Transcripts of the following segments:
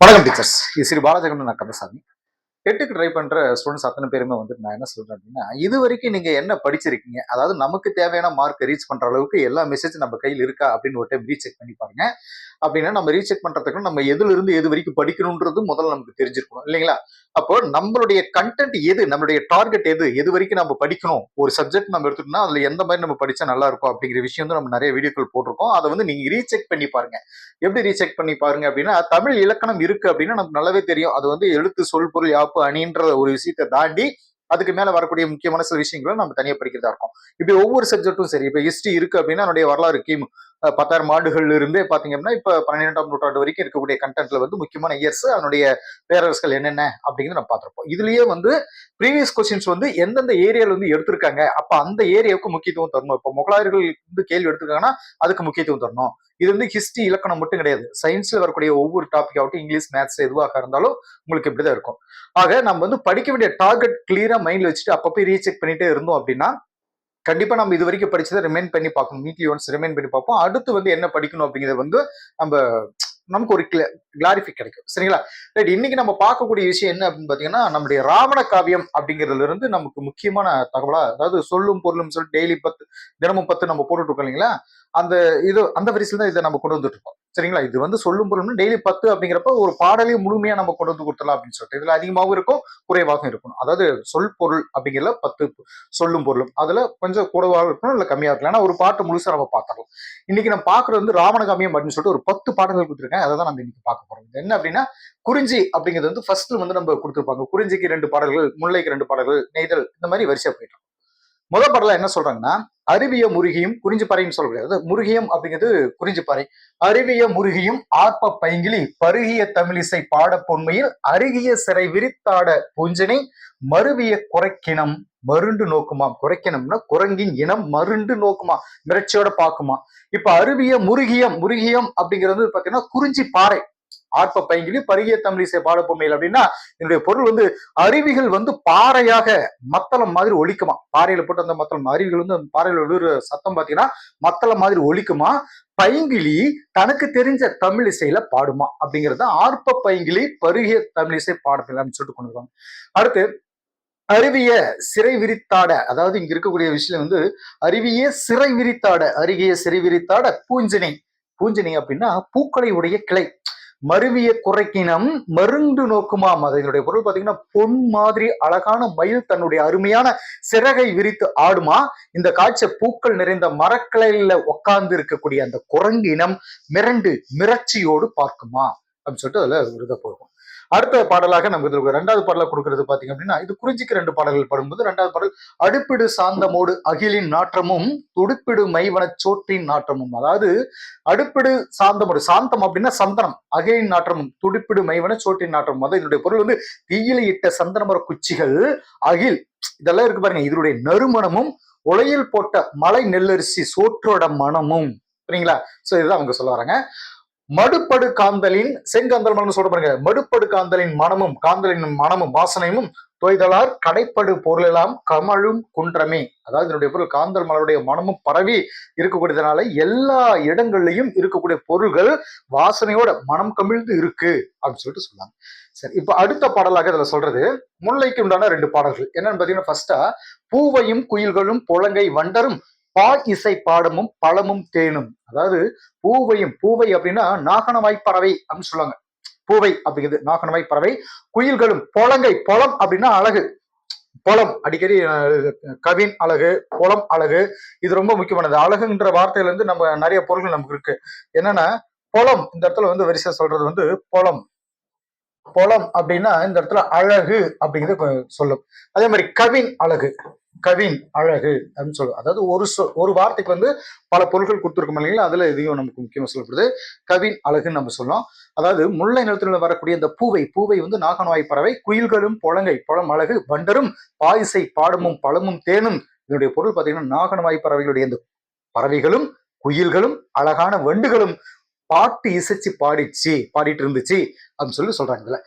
வணக்கம் டீச்சர்ஸ் இது ஸ்ரீ பாலஜகன் நான் கந்தசாமி. டெட்டுக்கு ட்ரை பண்ற ஸ்டூடெண்ட்ஸ் அத்தனை பேருமே வந்து நான் என்ன சொல்றேன் அப்படின்னா இது வரைக்கும் நீங்க என்ன படிச்சிருக்கீங்க அதாவது நமக்கு தேவையான மார்க் ரீச் பண்ற அளவுக்கு எல்லா மெசேஜ் நம்ம கையில் இருக்கா அப்படின்னு ஒரு டைம் ரீசெக் பண்ணி பாருங்க. அப்படின்னா நம்ம ரீசெக் பண்றதுக்கு நம்ம எதுல இருந்து எது வரைக்கும் படிக்கணும்ன்றது முதல்ல நமக்கு தெரிஞ்சிருக்கணும் இல்லைங்களா? அப்போ நம்மளுடைய கண்டென்ட் எது நம்மளுடைய டார்கெட் எது எது வரைக்கும் நம்ம படிக்கணும் ஒரு சப்ஜெக்ட் நம்ம எடுத்துட்டோம்னா அதுல எந்த மாதிரி நம்ம படிச்சா நல்லா இருக்கும் அப்படிங்கிற விஷயம் வந்து நம்ம நிறைய வீடியோக்கள் போட்டிருக்கோம். அதை வந்து நீங்க ரீசெக் பண்ணி பாருங்க. எப்படி ரீசெக் பண்ணி பாருங்க அப்படின்னா தமிழ் இலக்கணம் இருக்கு அப்படின்னா நமக்கு நல்லாவே தெரியும். அது வந்து எழுத்து சொல் பொருள் யாப்பு அணின்ற ஒரு விஷயத்தை தாண்டி அதுக்கு மேல வரக்கூடிய முக்கியமான சில விஷயங்களும் நம்ம தனியாக படிக்கிறதா இருக்கும். இப்படி ஒவ்வொரு சப்ஜெக்ட்டும் சரி. இப்ப ஹிஸ்டரி இருக்கு அப்படின்னா அதனுடைய வரலாறு கிமு பத்தாயிரம் ஆண்டுகள்ல இருந்தே பாத்தீங்க அப்படின்னா இப்ப பன்னிரெண்டாம் நூற்றாண்டு வரைக்கும் இருக்கக்கூடிய கண்டென்ட்ல வந்து முக்கியமான இயர்ஸ் அதனுடைய பேரரசுகள் என்னென்ன அப்படிங்கிறது நம்ம பார்த்துருப்போம். இதுலயே வந்து ப்ரீவியஸ் கொஸ்டின்ஸ் வந்து எந்தெந்த ஏரியால வந்து எடுத்திருக்காங்க அப்ப அந்த ஏரியாவுக்கு முக்கியத்துவம் தரணும். இப்போ முகலாயர்கள் வந்து கேள்வி எடுத்திருக்காங்கன்னா அதுக்கு முக்கியத்துவம் தரணும். இது வந்து ஹிஸ்டரி இலக்கணம் மட்டும் கிடையாது. சயின்ஸ்ல வரக்கூடிய ஒவ்வொரு டாபிக் ஆகட்டும் இங்கிலீஷ் மேத்ஸ் எதுவாக இருந்தாலும் உங்களுக்கு இப்படிதான் இருக்கும். ஆக நம்ம வந்து படிக்க வேண்டிய டார்கெட் கிளியரா மைண்ட்ல வச்சுட்டு அப்பப்போ ரீசெக் பண்ணிட்டே இருந்தோம் அப்படின்னா கண்டிப்பாக நம்ம இது வரைக்கும் படிச்சதை ரிமைன் பண்ணி பார்க்கணும். வீக்லி ஒன்ஸ் ரிமைன் பண்ணி பார்ப்போம். அடுத்து வந்து என்ன படிக்கணும் அப்படிங்கிறது வந்து நம்ம நமக்கு ஒரு கிளாரிஃபை கிடைக்கும். சரிங்களா? ரைட் இன்னைக்கு நம்ம பார்க்கக்கூடிய விஷயம் என்ன அப்படின்னு பார்த்தீங்கன்னா நம்முடைய ராவண காவியம் அப்படிங்கிறதுல இருந்து நமக்கு முக்கியமான தகவலா அதாவது சொல்லும் பொருளும் சொல்லி டெய்லி பத்து தினமும் பத்து நம்ம போட்டுட்டு இருக்கோம் இல்லைங்களா? அந்த இது அந்த வரிசையில் தான் இதை நம்ம கொண்டு வந்துட்டு இருக்கோம். சரிங்களா? இது வந்து சொல்லும் பொருளும் டெய்லி பத்து அப்படிங்கிறப்ப ஒரு பாடலையும் முழுமையா நம்ம கொண்டு வந்து கொடுத்துடலாம் அப்படின்னு சொல்லிட்டு. இதுல அதிகமாகவும் இருக்கும் குறைவாகவும் இருக்கணும். அதாவது சொல் பொருள் அப்படிங்கிறதுல பத்து சொல்லும் பொருளும். அதுல கொஞ்சம் கூடவாக இருக்கணும் இல்ல கம்மியா இருக்கலாம் ஏன்னா ஒரு பாட்டு முழுசா நம்ம பார்த்துடலாம். இன்னைக்கு நம்ம பாக்குறது வந்து ராவணகாமியம் அப்படின்னு சொல்லிட்டு ஒரு பத்து பாடல்கள் கொடுத்துருக்கேன் அதை தான் நம்ம இன்னைக்கு பார்க்க போறோம். இது என்ன அப்படின்னா குறிஞ்சி அப்படிங்கிறது வந்து ஃபர்ஸ்ட் வந்து நம்ம கொடுத்துருப்பாங்க. குறிஞ்சிக்கு ரெண்டு பாடல்கள் முல்லைக்கு ரெண்டு பாடல்கள் நெய்தல் இந்த மாதிரி வரிசையா போயிட்டோம் முதல் பாடல என்ன சொல்றாங்கன்னா அருவிய முருகியும் குறிஞ்சிப்பாறைன்னு சொல்ல முருகியம் அப்படிங்கிறது குறிஞ்சிப்பாறை. அருவிய முருகியும் ஆர்ப்ப பைங்கிலி பருகிய தமிழிசை பாட பொன்மையில் அருகிய சிறை விரித்தாட பூஞ்சனை மருவிய குறைக்கினம் மருண்டு நோக்குமாம். குறைக்கணும்னா குரங்கின் இனம் மருண்டு நோக்குமா? மிரட்சியோட பாக்குமா இப்ப அருவிய முருகியம் முருகியம் அப்படிங்கிறது பாத்தீங்கன்னா குறிஞ்சி பாறை ஆர்ப்ப பைங்கிலி பருகிய தமிழிசை பாடப்பொம்மையில் அப்படின்னா என்னுடைய பொருள் வந்து அருவிகள் வந்து பாறையாக மத்தளம் மாதிரி ஒழிக்குமா பாறையில போட்டு அந்த மத்தளம் அருவிகள் வந்து அந்த பாறையில விழுற சத்தம் பார்த்தீங்கன்னா மத்தளம் மாதிரி ஒழிக்குமா பைங்கிலி தனக்கு தெரிஞ்ச தமிழ் இசையில பாடுமா? அப்படிங்கிறத ஆர்ப்ப பைங்கிலி பருகிய தமிழ் இசை பாடப்பில்லான்னு சொல்லிட்டு கொண்டு வருவாங்க அடுத்து அருவிய சிறை விரித்தாட அதாவது இங்க இருக்கக்கூடிய விஷயம் வந்து அருவிய சிறை விரித்தாட அருகிய சிறை விரித்தாட பூஞ்சனை. பூஞ்சனை அப்படின்னா பூக்களை உடைய கிளை. மருவிய குறைக்கினம் மருண்டு நோக்குமாம். அதனுடைய பொருள் பாத்தீங்கன்னா பொன் மாதிரி அழகான மயில் தன்னுடைய அருமையான சிறகை விரித்து ஆடுமா. இந்த காட்சி பூக்கள் நிறைந்த மரக்கிளையில உட்கார்ந்து இருக்கக்கூடிய அந்த குரங்கு இனம் மிரண்டு மிரட்சியோடு பார்க்குமா. அப்படின்னு சொல்லிட்டு அதுல விருத போகும் அடுத்த பாடலாக நமக்கு இதுல ரெண்டாவது பாடலாக கொடுக்கறது பாத்தீங்க அப்படின்னா இது குறிஞ்சிக்கு ரெண்டு பாடல்கள் படும்போது ரெண்டாவது பாடல் அடுப்பிடு சாந்தமோடு அகிலின் நாற்றமும் துடுப்பிடு மைவனச் சோற்றின் நாற்றமும். அதாவது அடுப்பிடு சாந்தமோடு சாந்தம் அப்படின்னா சந்தனம் அகிலின் நாற்றமும் துடுப்பிடு மைவன சோற்றின் நாற்றமும். அதாவது இதனுடைய பொருள் வந்து தீயில இட்ட சந்தனமர குச்சிகள் அகில் இதெல்லாம் இருக்கு பாருங்க இதனுடைய நறுமணமும் உலையில் போட்ட மலை நெல்லரிசி சோற்றோட மனமும் சரிங்களா சோ இதுதான் அவங்க சொல்ல வராங்க. மடுப்படு காந்தலின் செங்கந்தல் மனம் சொல்ல பாருங்க. மடுப்படு காந்தலின் மனமும் காந்தலின் மனமும் வாசனையும் தொய்தலார் கடைப்படு பொருளெல்லாம் கமழும் குன்றமே. அதாவது இதனுடைய பொருள் காந்தல் மலருடைய மனமும் பரவி இருக்கக்கூடியதுனால எல்லா இடங்கள்லையும் இருக்கக்கூடிய பொருள்கள் வாசனையோட மனம் கமிழ்ந்து இருக்கு அப்படின்னு சொல்லிட்டு சொன்னாங்க. சரி இப்ப அடுத்த பாடலாக இதுல சொல்றது முல்லைக்கு உண்டான ரெண்டு பாடல்கள். என்னன்னு பாத்தீங்கன்னா ஃபர்ஸ்டா பூவையும் குயில்களும் புலங்கை வண்டரும் பா இசை பாடமும் பழமும் தேனும். அதாவது பூவையும் பூவை அப்படின்னா நாகனவாய் பறவை அப்படின்னு சொல்லுவாங்க. பூவை அப்படிங்கிறது நாகனவாய் பறவை. குயில்களும் பொலங்கை பொலம் அப்படின்னா அழகு. பொலம் அடிக்கடி கவின் அழகு பொலம் அழகு. இது ரொம்ப முக்கியமானது. அழகுன்ற வார்த்தையில இருந்து நம்ம நிறைய பொருள்கள் நமக்கு இருக்கு. என்னன்னா பொலம் இந்த இடத்துல வந்து வரிசை சொல்றது வந்து பொலம். பொலம் அப்படின்னா இந்த இடத்துல அழகு அப்படிங்கிறது சொல்லும். அதே மாதிரி கவின் அழகு. கவின் அழகு அப்படின்னு சொல்லுவோம் அதாவது ஒரு சொ ஒரு வார்த்தைக்கு வந்து பல பொருட்கள் கொடுத்துருக்கோம் இல்லைங்களா? அதுல இதையும் நமக்கு முக்கியமா சொல்லப்படுது. கவின் அழகுன்னு நம்ம சொல்லலாம். அதாவது முல்லை நிலத்தில் வரக்கூடிய இந்த பூவை பூவை வந்து நாகனவாய் பறவை குயில்களும் புலங்கை புலம் அழகு வண்டரும் பாயிசை பாடமும் பழமும் தேனும் இதனுடைய பொருள் பார்த்தீங்கன்னா நாகனவாய் பறவைகளுடைய இந்த பறவைகளும் குயில்களும் அழகான வண்டுகளும் பாட்டு இசைச்சு பாடிச்சு பாடிட்டு இருந்துச்சு அப்படின்னு சொல்லி சொல்றாங்க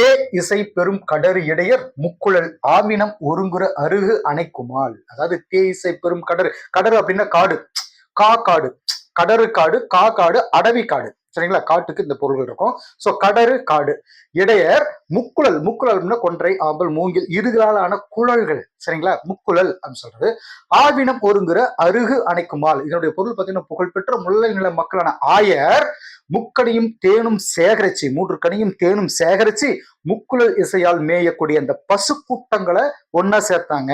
தே இசை பெரும் கடறு இடையர் முக்குழல் ஆவினம் ஒருங்குற அருகு அணைக்குமாள். அதாவது தே இசை பெரும் கடறு. கடறு அப்படின்னா காடு. கா காடு. கடறு காடு கா காடு அடவி காடு. சரிங்களா? காட்டுக்கு இந்த பொருள்கள் இருக்கும். சோ கடறு காடு. இடையர் முக்குழல் முக்குழல்னா கொன்றை ஆம்பல் மூங்கில் இதுகளாலான குழல்கள். சரிங்களா? முக்குழல் அப்படின்னு சொல்றது. ஆவினம் ஒருங்குற அருகு அணைக்குமால். இதனுடைய பொருள் பார்த்தீங்கன்னா புகழ்பெற்ற முல்லை நில மக்களான ஆயர் முக்கணியும் தேனும் சேகரிச்சு மூன்று கனியும் தேனும் சேகரிச்சு முக்குழல் இசையால் மேயக்கூடிய அந்த பசு கூட்டங்களை ஒன்னா சேர்த்தாங்க.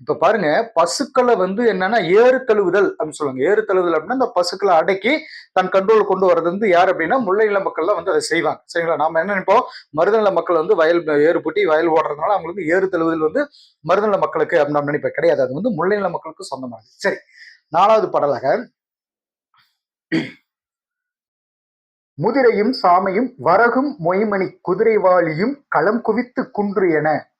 இப்ப பாருங்க பசுக்களை வந்து என்னன்னா ஏறு தழுவுதல் அப்படின்னு சொல்லுவாங்க. ஏறு தழுவுதல் அப்படின்னா அந்த பசுக்களை அடக்கி தன் கண்ட்ரோல் கொண்டு வர்றது வந்து யார் அப்படின்னா முல்லை நில மக்கள்லாம் வந்து அதை செய்வாங்க. சரிங்களா? நாம என்ன நினைப்போம்? மருதநில மக்கள் மக்கள் வந்து வயல் ஏறு பூட்டி வயல் ஓடுறதுனால அவங்களுக்கு ஏறு தழுவுதல் வந்து மருதநில மக்களுக்கு அப்படின்னு நான் நினைப்பேன் கிடையாது. அது வந்து முல்லைநில மக்களுக்கு சொந்தமானது. சரி. நாலாவது பாடலாக. முதிரையும் சாமையும் வரகும் மொய்மணி குதிரைவாளியும் களம் குவித்து குன்று என.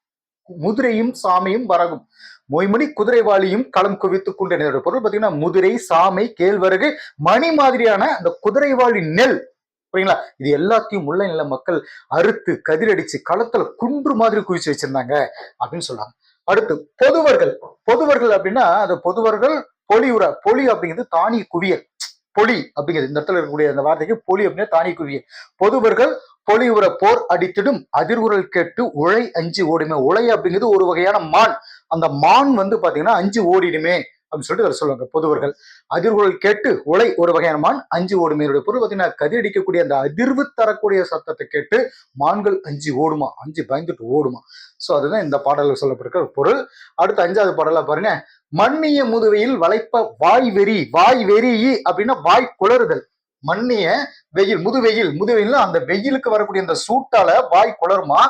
முதிரையும் சாமையும் வரகும் மொய்மணி குதிரைவாளியும் களம் குவித்து குன்று என. பொருள் பார்த்தீங்கன்னா முதிரை சாமை கேழ்வரகு மணி மாதிரியான அந்த குதிரைவாளி நெல். புரியுங்களா? இது எல்லாத்தையும் முல்லை நில மக்கள் அறுத்து கதிரடிச்சு களத்துல குன்று மாதிரி குவிச்சு வச்சிருந்தாங்க அப்படின்னு சொல்றாங்க. அடுத்து பொதுவர்கள். பொதுவர்கள் அப்படின்னா அந்த பொதுவர்கள் பொலியுற பொலி அப்படிங்கிறது தானிய குவியல். பொலி அப்படிங்கிறது இந்த இடத்துல இருக்கக்கூடிய அந்த வார்த்தைக்கு பொலி அப்படின்னா தானிய குவியல். பொதுவர்கள் பொலியுற போர் அடித்திடும் அதிர்வுரல் கேட்டு உழை அஞ்சு ஓடுமே. உழை அப்படிங்கிறது ஒரு வகையான மான். அந்த மான் வந்து பாத்தீங்கன்னா அஞ்சு ஓடிடுமே. அப்படின்னு சொல்லிட்டு அதை சொல்லுவாங்க பொதுவர்கள். அதிர்வுகள் கேட்டு உலை ஒரு வகையான மான் அஞ்சு ஓடும். இதனுடைய பொருள் பார்த்தீங்கன்னா கதிரடிக்கக்கூடிய அந்த அதிர்வு தரக்கூடிய சத்தத்தை கேட்டு மான்கள் அஞ்சு ஓடுமா? அஞ்சு பயந்துட்டு ஓடுமா? சோ அதுதான் இந்த பாடலில் சொல்லப்பட்டிருக்கிற பொருள். அடுத்து அஞ்சாவது பாடலா பாருங்க. மண்ணிய முதுவையில் வளைப்ப வாய் வெறி வாய் வெறி அப்படின்னா வாய் குளறுதல். மண்ணிய வெயில் முதுவெயில் முதுவெயில் அந்த வெயிலுக்கு வரக்கூடிய அந்த சூட்டால வாய் குளருமா?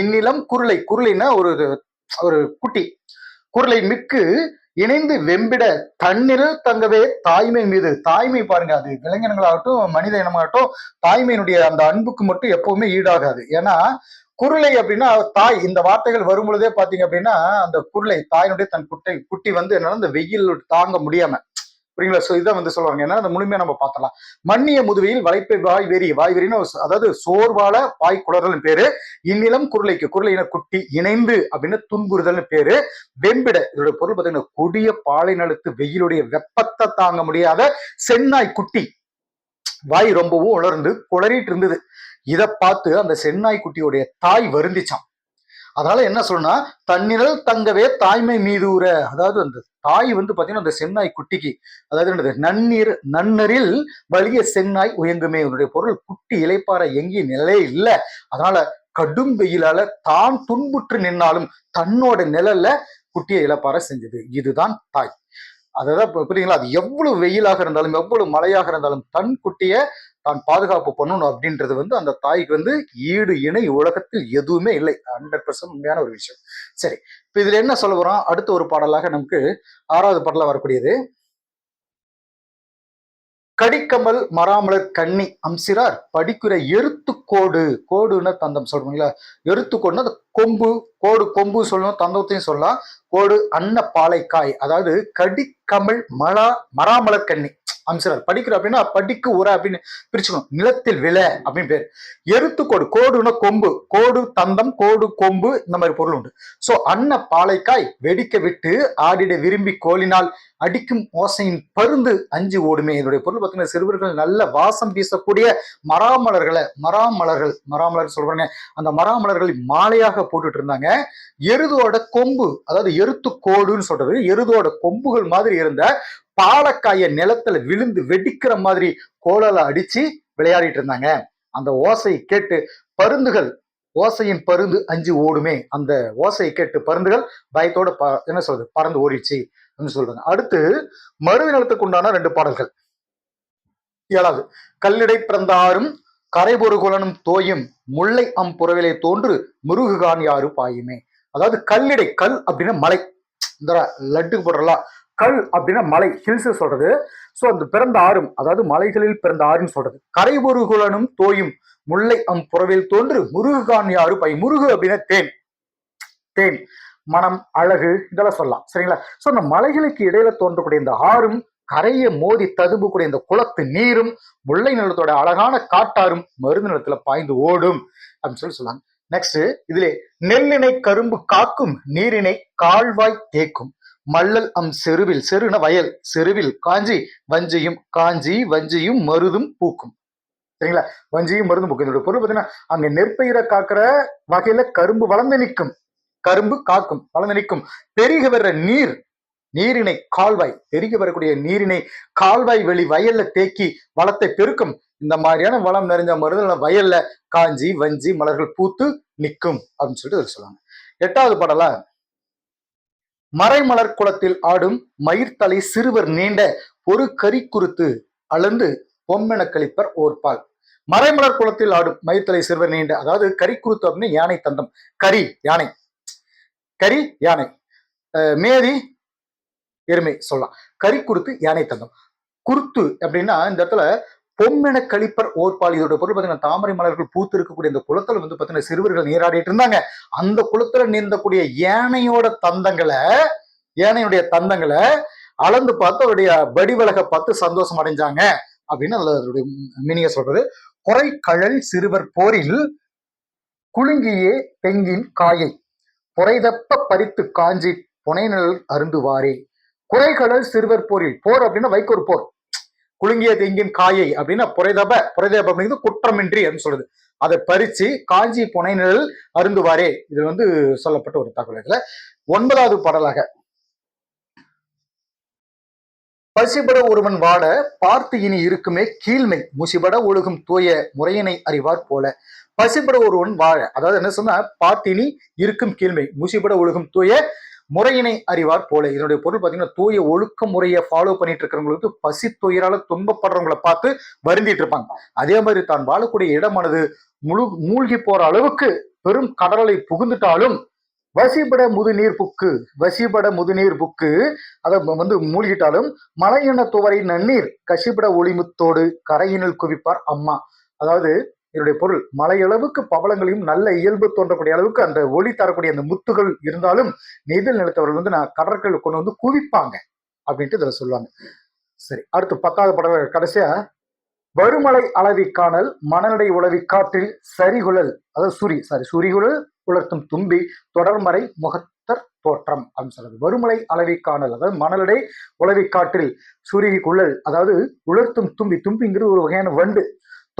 இந்நிலம் குருளை குருளைன்னா ஒரு ஒரு குட்டி. குருளை மிக்கு இணைந்து வெம்பிட தண்ணீர் தங்கவே தாய்மை மீது. தாய்மை பாருங்க அது விலங்கினங்களாகட்டும் மனித இனமாகட்டும் தாய்மையினுடைய அந்த அன்புக்கு மட்டும் எப்பவுமே ஈடாகாது. ஏன்னா குருளை அப்படின்னா தாய் இந்த வார்த்தைகள் வரும் பொழுதே பாத்தீங்க அப்படின்னா அந்த குருளை தாயினுடைய தன் குட்டை குட்டி வந்து என்னன்னா அந்த வெயில் தாங்க முடியாம புரியுங்களா? ஸோ இதை வந்து சொல்லுவாங்க. ஏன்னா அந்த முழுமையா நம்ம பார்த்தலாம் மன்னிய முதுவையில் வளைப்பை வாய் வெறி வாய் வெறின்னு அதாவது சோர்வால வாய் குளறல் பேரு இந்நிலம் குரலைக்கு குரலையின குட்டி இணைந்து அப்படின்னு துன்புறுதல்னு பேரு வெம்பிட. இதோட பொருள் பார்த்தீங்கன்னா கொடிய பாலை நழுத்து வெயிலுடைய வெப்பத்தை தாங்க முடியாத சென்னாய் குட்டி. வாய் ரொம்பவும் உலர்ந்து குளறிட்டு இருந்தது. இதை பார்த்து அந்த சென்னாய் குட்டியுடைய தாய் வருந்திச்சான் அதனால என்ன சொல்லுனா தன்னிரல் தங்கவே தாய்மை மீதூர. அதாவது அந்த தாய் வந்து பாத்தீங்கன்னா அந்த செந்நாய் குட்டிக்கு அதாவது என்னது? நன்னீர் நன்னரில் வலிய செந்நாய் உயங்குமே. உன்னுடைய பொருள் குட்டி இலைப்பார எங்கேயும் நிலையே இல்லை. அதனால கடும் வெயிலால தான் துன்புற்று நின்னாலும் தன்னோட நிழல்ல குட்டியை இழப்பார செஞ்சது. இதுதான் தாய். அதான் புரியுங்களா அது எவ்வளவு வெயிலாக இருந்தாலும் எவ்வளவு மழையாக இருந்தாலும் தன் குட்டிய தான் பாதுகாப்பு பண்ணணும் அப்படின்றது வந்து அந்த தாய்க்கு வந்து ஈடு இணை உலகத்தில் எதுவுமே இல்லை. ஹண்ட்ரட் பர்சன்ட் உண்மையான ஒரு விஷயம். சரி இப்ப இதுல என்ன சொல்ல போறோம்? அடுத்த ஒரு பாடலாக நமக்கு ஆறாவது பாடலா வரக்கூடியது. கடிக்கமல் மராமலர் கண்ணி அம்சிரார் படிக்கிற எருத்து கோடு கோடுன்னு தந்தம் சொல்றீங்களா எருத்து கோடுன்னா அந்த கொம்பு கோடு கொம்பு சொல்லணும் தந்தத்தையும் சொல்லலாம். கோடு அன்ன பாலைக்காய் அதாவது கடிக்கமல் மலா மராமலர் கண்ணி. அம்சரார் படிக்கிற அப்படின்னா படிக்கு உர அப்படின்னு பிரிச்சுக்கணும். நிலத்தில் விலை அப்படின்னு பேர். எருத்து கோடு கோடுன்னா கொம்பு. கோடு தந்தம் கோடு கொம்பு இந்த மாதிரி பொருள் உண்டு. சோ அன்ன பாலைக்காய் வெடிக்க விட்டு ஆடிட விரும்பி கோலினால் அடிக்கும் ஓசையின் பருந்து அஞ்சு ஓடுமே. இதனுடைய பொருள் பார்த்தீங்கன்னா சிறுவர்கள் நல்ல வாசம் வீசக்கூடிய மராமலர்களை மராமலர்கள் மராமலர் சொல்றாங்க அந்த மராமலர்களை மாலையாக போட்டுட்டு இருந்தாங்க எருதோட கொம்பு அதாவது எருத்து கோடுன்னு சொல்றது எருதோட கொம்புகள் மாதிரி இருந்த பாலக்காய நிலத்துல விழுந்து வெடிக்கிற மாதிரி கோலல அடிச்சு விளையாடிட்டு இருந்தாங்க அந்த ஓசையை கேட்டு பருந்துகள் ஓசையின் பருந்து அஞ்சு ஓடுமே. அந்த ஓசையை கேட்டு பருந்துகள் பயத்தோட ப என்ன சொல்றது பறந்து ஓடிச்சு சொல்றாங்க. அடுத்து மருவி நிலத்துக்கு உண்டான ரெண்டு பாடல்கள். ஏழாவது கல்லிடை பிறந்தாரும் கரைபொருகுலனும் தோயும் முல்லை அம் புறவிலே தோன்று முருகுகான் யாரு பாயுமே. அதாவது கல்லிடை கல் அப்படின்னா மலை. இந்த லட்டுக்கு போடுறலாம் கல் அப்படின்னா மலை ஹில்ஸ் சொல்றது. சோ அந்த பிறந்த ஆறும் அதாவது மலைகளில் பிறந்த ஆறுன்னு சொல்றது. கரைபொருகுலனும் தோயும் முல்லை அம் புறவில் தோன்று முருகுகான் யாரு பை முருகு அப்படின்னா தேன். தேன். மனம் அழகு இதெல்லாம் சொல்லலாம். சரிங்களா? ஸோ இந்த மலைகளுக்கு இடையில தோன்றக்கூடிய இந்த ஆறும் கரையை மோதி ததும்பக்கூடிய இந்த குளத்து நீரும் முல்லை நிலத்தோட அழகான காட்டாரும் மருந்து நிலத்துல பாய்ந்து ஓடும் அப்படின்னு சொல்லி சொல்லாங்க நெக்ஸ்ட் இதுல நெல்லினை கரும்பு காக்கும் நீரினை கால்வாய் தேக்கும் மல்லல் அம் செருவில் செருன வயல் செருவில் காஞ்சி வஞ்சியும் காஞ்சி வஞ்சியும் மருதும் பூக்கும். சரிங்களா? வஞ்சியும் மருந்து பூக்கும். இதோட பொருள் பார்த்தீங்கன்னா அங்க நெற்பயிரை காக்கிற வகையில கரும்பு வளர்ந்து நிற்கும். கரும்பு காக்கும் வளர்ந்து நிற்கும் பெருகி வர்ற நீர் நீரினை கால்வாய் பெருகி வரக்கூடிய நீரினை கால்வாய் வெளி வயல்ல தேக்கி வளத்தை பெருக்கும். இந்த மாதிரியான வளம் நிறைஞ்ச மருந்து வயல்ல காஞ்சி வஞ்சி மலர்கள் பூத்து நிற்கும் அப்படின்னு சொல்லிட்டு சொல்லுவாங்க எட்டாவது படல மறைமலர் குளத்தில் ஆடும் மயிர்த்தலை சிறுவர் நீண்ட ஒரு கறி குறுத்து அளந்து பொம்மென கழிப்பர் ஓர்பால். மறைமலர் குளத்தில் ஆடும் மயிர்த்தலை சிறுவர் நீண்ட அதாவது கறி குறுத்து அப்படின்னு யானை தந்தம் கரி யானை. கரி யானை. மேரி மேதி எருமை சொல்லலாம். கரி குருத்து யானை தந்தம் குருத்து அப்படின்னா இந்த இடத்துல பொம்மென கழிப்பர் ஓர்பால் இதோட பொருள் பார்த்தீங்கன்னா தாமரை மலர்கள் பூத்து இருக்கக்கூடிய இந்த குளத்துல வந்து பார்த்தீங்கன்னா சிறுவர்கள் நீராடிட்டு இருந்தாங்க. அந்த குளத்துல நீந்தக்கூடிய யானையோட தந்தங்களை யானையுடைய தந்தங்களை அளந்து பார்த்து அவருடைய வடிவழக பார்த்து சந்தோஷம் அடைஞ்சாங்க அப்படின்னு அதுல அதோடைய மீனிங்க சொல்றது. குறைக்கழல் சிறுவர் போரில் குலுங்கியே தெங்கின் காயை புரைதப்ப பறித்து காஞ்சி புனைநிழல் அருந்துவாரே. குறைகடல் சிறுவர் போரில் போர் அப்படின்னா வைக்கோர் போர். குலுங்கிய தெங்கின் காயை அப்படின்னா புரைதப புரைதப அப்படிங்கிறது குற்றமின்றி அப்படின்னு சொல்லுது அதை பறிச்சு காஞ்சி புனைநிழல் அருந்துவாரே. இது வந்து சொல்லப்பட்ட ஒரு தகவல் இதுல. ஒன்பதாவது பாடலாக. பசிபட ஒருவன் வாட பார்த்து இனி இருக்குமே கீழ்மை முசிபட ஒழுகும் தூய முறையினை அறிவார் போல. பசிபட ஒருவன் வாழ. அதாவது என்ன சொன்னா பாத்தினி இருக்கும் கீழ்மை முசிபட ஒழுகும் தூய முறையினை அறிவார் போல. இதனுடைய பொருள் பார்த்தீங்கன்னா தூய ஒழுக்க முறையை ஃபாலோ பண்ணிட்டு இருக்கிறவங்களுக்கு பசி துயரால துன்பப்படுறவங்களை பார்த்து வருந்திட்டு இருப்பாங்க அதே மாதிரி தான் வாழக்கூடிய இடமானது முழு மூழ்கி போற அளவுக்கு பெரும் கடலை புகுந்துட்டாலும் வசிபட முதுநீர் புக்கு வசிபட முதுநீர் புக்கு அதை வந்து மூழ்கிட்டாலும் மலையின துவரை நன்னீர் கசிபட ஒளிமுத்தோடு கரையினில் குவிப்பார் அம்மா. அதாவது இதனுடைய பொருள். மலையளவுக்கு பவளங்களையும் நல்ல இயல்பு தோன்றக்கூடிய அளவுக்கு அந்த ஒளி தரக்கூடிய அந்த முத்துகள் இருந்தாலும் நெய்தல் நிலத்தவர்கள் வந்து நான் கடற்கரையில் கொண்டு வந்து குவிப்பாங்க அப்படின்ட்டு இதில் சொல்லுவாங்க. சரி அடுத்து பத்தாவது படம் கடைசியா வருமலை அளவி காணல் மணலடை உளவி காற்றில் சரிகுழல் அதாவது சூரி சாரி சூரிகுழல் உலர்த்தும் தும்பி தொடர்மறை முகத்தர் தோற்றம் அப்படின்னு சொல்றது. வருமலை அளவி காணல் அதாவது மணலடை உளவி காற்றில் சூரிய குழல் அதாவது உலர்த்தும் தும்பி. தும்பிங்கிறது ஒரு வகையான வண்டு.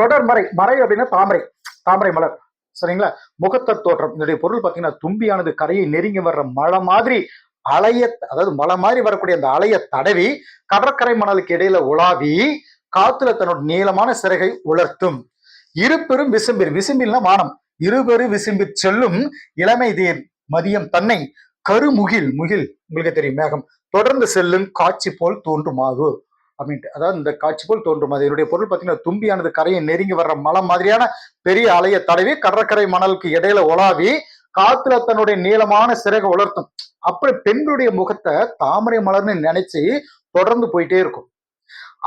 தொடர்மறை மறை அப்படின்னா தாமரை தாமரை மலர். சரிங்களா? முகத்தர் தோற்றம். இதனுடைய பொருள் பார்த்தீங்கன்னா தும்பியானது கரையை நெருங்கி வர்ற மழை மாதிரி அலைய அதாவது மலை மாதிரி வரக்கூடிய அந்த அலைய தடவி கடற்கரை மணலுக்கு இடையில உலாவி காத்துல தன்னோட நீளமான சிறகை உலர்த்தும். இருபெரும் விசும்பில் விசும்பில்னா வானம். இருபெரு விசும்பி செல்லும் இளமை தேர் மதியம் தன்னை. கருமுகில் முகில் உங்களுக்கு தெரியும் மேகம். தொடர்ந்து செல்லும் காட்சி போல் தோன்றுமாகு அப்படின்ட்டு அதாவது இந்த காட்சி போல் தோன்றும். அது இதனுடைய பொருள் பார்த்தீங்கன்னா தும்பியானது கரையை நெருங்கி வர்ற மலம் மாதிரியான பெரிய அலையை தடவி கடற்கரை மணலுக்கு இடையில உலாவி காத்துல தன்னுடைய நீளமான சிறகை உலர்த்தும் அப்புறம் பெண்களுடைய முகத்தை தாமரை மலர்னு நினைச்சு தொடர்ந்து போயிட்டே இருக்கும்.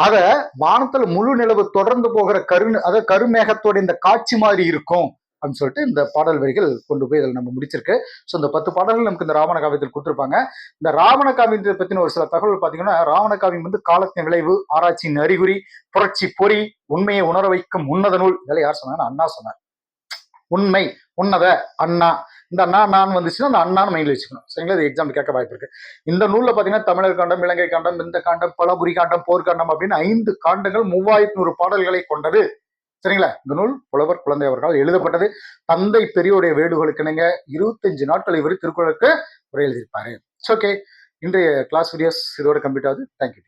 அத வானத்துல முழு நிலவு தொடர்ந்து போகிற கரு அதாவது கருமேகத்தோட இந்த காட்சி மாதிரி இருக்கும். அப்படின்னு சொல்லிட்டு இந்த பாடல் வரிகள் கொண்டு போய் இதில் நம்ம முடிச்சிருக்கு. ஸோ இந்த பத்து பாடல்கள் நமக்கு இந்த ராவண காவியத்தில் கொடுத்துருப்பாங்க. இந்த ராவண காவியத்தை பற்றின ஒரு சில தகவல் பார்த்தீங்கன்னா ராவண காவியம் வந்து காலத்தின் விளைவு ஆராய்ச்சியின் அறிகுறி புரட்சி பொறி உண்மையை உணர வைக்கும் உன்னத நூல். இதெல்லாம் யார் சொன்னாங்க அண்ணா சொன்னார். உண்மை உன்னத அண்ணா. இந்த அண்ணா நான் வந்துச்சுன்னா அந்த அண்ணான்னு மைண்டில் வச்சுக்கணும். சரிங்களா? இது எக்ஸாம்பிள் கேட்க வாய்ப்பு இருக்கு. இந்த நூலில் பார்த்தீங்கன்னா தமிழர் காண்டம் இலங்கை காண்டம் இந்த காண்டம் பலபுரி காண்டம் போர்க்காண்டம் அப்படின்னு ஐந்து காண்டங்கள் மூவாயிரத்தி நூறு பாடல்களை கொண்டது. சரிங்களா? இந்த நூல் புலவர் குழந்தை அவர்களால் எழுதப்பட்டது. தந்தை பெரியோடைய வேடுகளுக்கு இணங்க இருபத்தஞ்சு நாட்கள் இவர் திருக்குறளுக்கு உரை எழுதியிருப்பாரு. ஓகே இன்றைய கிளாஸ் வீடியோஸ் இதோட கம்ப்ளீட் ஆகுது. Thank you